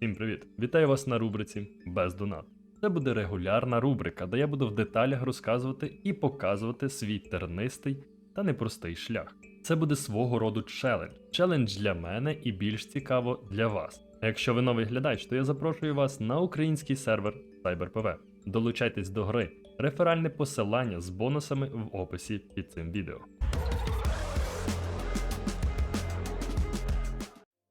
Всім привіт! Вітаю вас на рубриці Без донат. Це буде регулярна рубрика, де я буду в деталях розказувати і показувати свій тернистий та непростий шлях. Це буде свого роду челендж. Челендж для мене і більш цікаво для вас. А якщо ви новий глядач, то я запрошую вас на український сервер CyberPV. Долучайтесь до гри. Реферальне посилання з бонусами в описі під цим відео.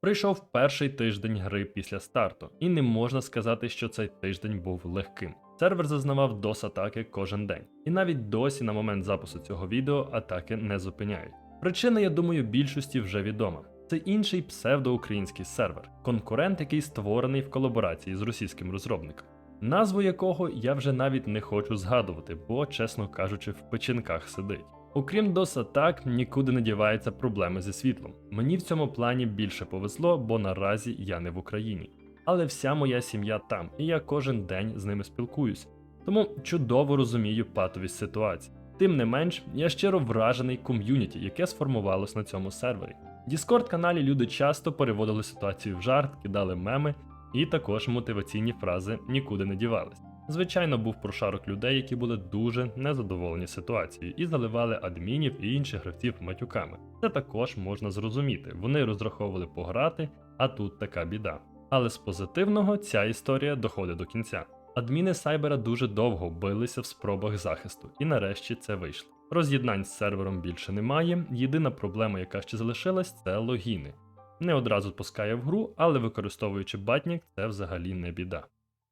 Прийшов перший тиждень гри після старту, і не можна сказати, що цей тиждень був легким. Сервер зазнавав дос атаки кожен день, і навіть досі на момент запису цього відео атаки не зупиняють. Причина, я думаю, більшості вже відома. Це інший псевдоукраїнський сервер, конкурент, який створений в колаборації з російським розробником, назву якого я вже навіть не хочу згадувати, бо, чесно кажучи, в печінках сидить. Окрім DOS атак, нікуди не діваються проблеми зі світлом. Мені в цьому плані більше повезло, бо наразі я не в Україні. Але вся моя сім'я там, і я кожен день з ними спілкуюсь. Тому чудово розумію патовість ситуації. Тим не менш, я щиро вражений ком'юніті, яке сформувалось на цьому сервері. В Discord каналі люди часто переводили ситуацію в жарт, кидали меми, і також мотиваційні фрази нікуди не дівались. Звичайно, був прошарок людей, які були дуже незадоволені ситуацією і заливали адмінів і інших гравців матюками. Це також можна зрозуміти. Вони розраховували пограти, а тут така біда. Але з позитивного ця історія доходить до кінця. Адміни Сайбера дуже довго билися в спробах захисту, і нарешті це вийшло. Роз'єднань з сервером більше немає. Єдина проблема, яка ще залишилась, це логіни. Не одразу пускає в гру, але використовуючи батнік, це взагалі не біда.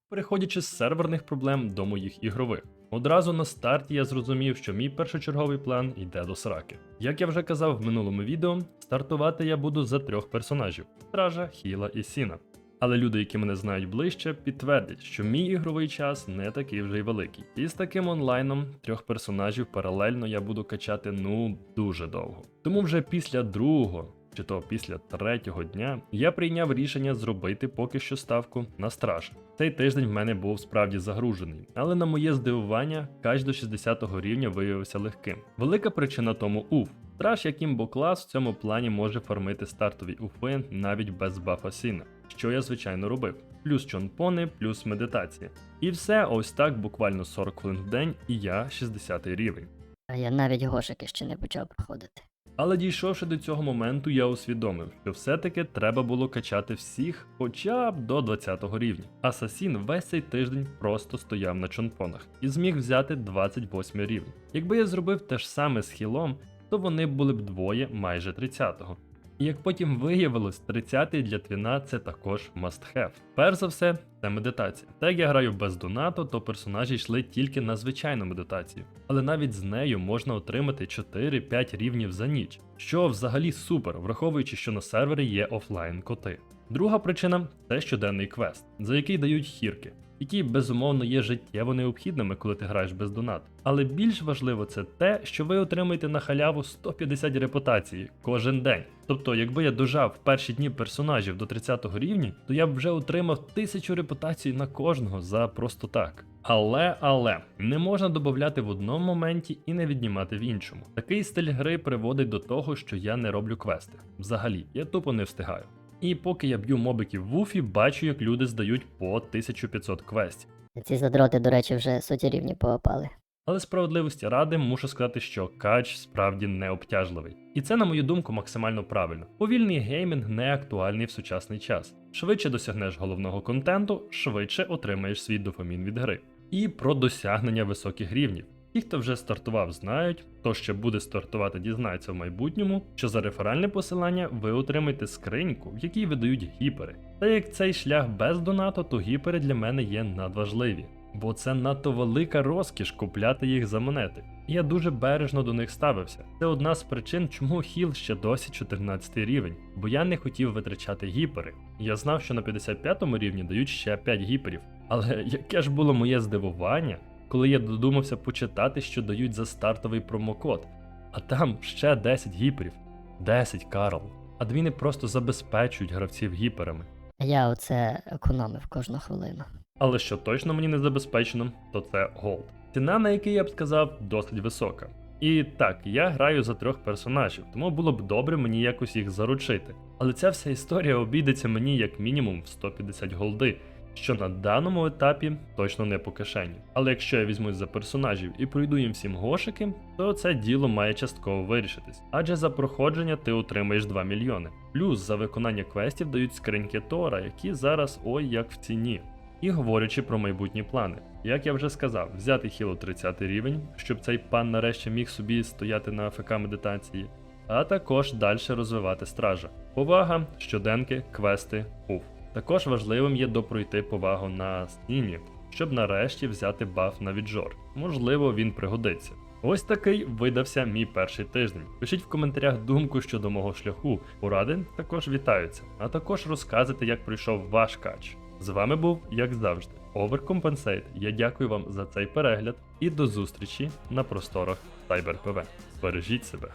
Переходячи з серверних проблем до моїх ігрових. Одразу на старті я зрозумів, що мій першочерговий план йде до сраки. Як я вже казав в минулому відео, стартувати я буду за трьох персонажів: Стража, Хіла і Сіна. Але люди, які мене знають ближче, підтвердять, що мій ігровий час не такий вже й великий. І з таким онлайном трьох персонажів паралельно я буду качати ну дуже довго. Тому вже після другого чи то після третього дня я прийняв рішення зробити поки що ставку на страж. Цей тиждень в мене був справді загружений, але на моє здивування, кач до 60-го рівня виявився легким. Велика причина тому уф. Страж, як імбо-клас в цьому плані може фармити стартові уфи навіть без бафа сіна, що я звичайно робив. Плюс чонпони, плюс медитація. І все ось так буквально 40 хвилин в день, і я 60 рівень. А я навіть гошики ще не почав проходити. Але дійшовши до цього моменту, я усвідомив, що все-таки треба було качати всіх хоча б до 20 рівня. Асасін весь цей тиждень просто стояв на чонпонах і зміг взяти 28 рівень. Якби я зробив те ж саме з хілом, то вони були б двоє майже 30-го. І як потім виявилось, 30-й для Твіна це також must have. Перш за все, це медитація. Так як я граю без донату, то персонажі йшли тільки на звичайну медитацію, але навіть з нею можна отримати 4-5 рівнів за ніч, що взагалі супер, враховуючи, що на сервері є офлайн коти. Друга причина це щоденний квест, за який дають хірки, які безумовно є життєво необхідними, коли ти граєш без донату. Але більш важливо це те, що ви отримаєте на халяву 150 репутації кожен день. Тобто, якби я дожав в перші дні персонажів до 30 рівня, то я б вже отримав тисячу репутацій на кожного за просто так. Але, але не можна додати в одному моменті і не віднімати в іншому. Такий стиль гри приводить до того, що я не роблю квести. Взагалі, я тупо не встигаю. І поки я б'ю мобиків в уфі, бачу, як люди здають по 1500 квестів. Ці задроти, до речі, вже соті рівні поопали. Але справедливості ради мушу сказати, що кач справді не обтяжливий. І це, на мою думку, максимально правильно. Повільний геймінг не актуальний в сучасний час. Швидше досягнеш головного контенту, швидше отримаєш свій дофамін від гри. І про досягнення високих рівнів. Ті, хто вже стартував, знають, хто ще буде стартувати, дізнається в майбутньому, що за реферальне посилання ви отримаєте скриньку, в якій видають гіпери. Та як цей шлях без донату, то гіпери для мене є надважливі, бо це надто велика розкіш купляти їх за монети. І я дуже бережно до них ставився. Це одна з причин, чому хіл ще досі 14 рівень, бо я не хотів витрачати гіпери. Я знав, що на 55 рівні дають ще 5 гіперів. Але яке ж було моє здивування, коли я додумався почитати, що дають за стартовий промокод, а там ще 10 гіперів. 10 Карл. Адміни просто забезпечують гравців гіперами. Я оце економив кожну хвилину. Але що точно мені не забезпечено, то це голд. Ціна, на який я б сказав, досить висока. І так, я граю за трьох персонажів, тому було б добре мені якось їх заручити. Але ця вся історія обійдеться мені як мінімум в 150 голди, що на даному етапі точно не по кишені. Але якщо я візьмусь за персонажів і пройду їм всім гошики, то це діло має частково вирішитись. Адже за проходження ти отримаєш 2 мільйони. Плюс за виконання квестів дають скриньки Тора, які зараз ой як в ціні. І говорячи про майбутні плани, як я вже сказав, взяти хіло 30 рівень, щоб цей пан нарешті міг собі стояти на АФК медитації, а також далі розвивати стража. Повага, щоденки, квести, уф. Також важливим є допройти повагу на стіні, щоб нарешті взяти баф на віджор. Можливо, він пригодиться. Ось такий видався мій перший тиждень. Пишіть в коментарях думку щодо мого шляху. Поради також вітаються, а також розказуйте, як пройшов ваш кач. З вами був, як завжди, Overcompensate. Я дякую вам за цей перегляд і до зустрічі на просторах CyberPV. Бережіть себе.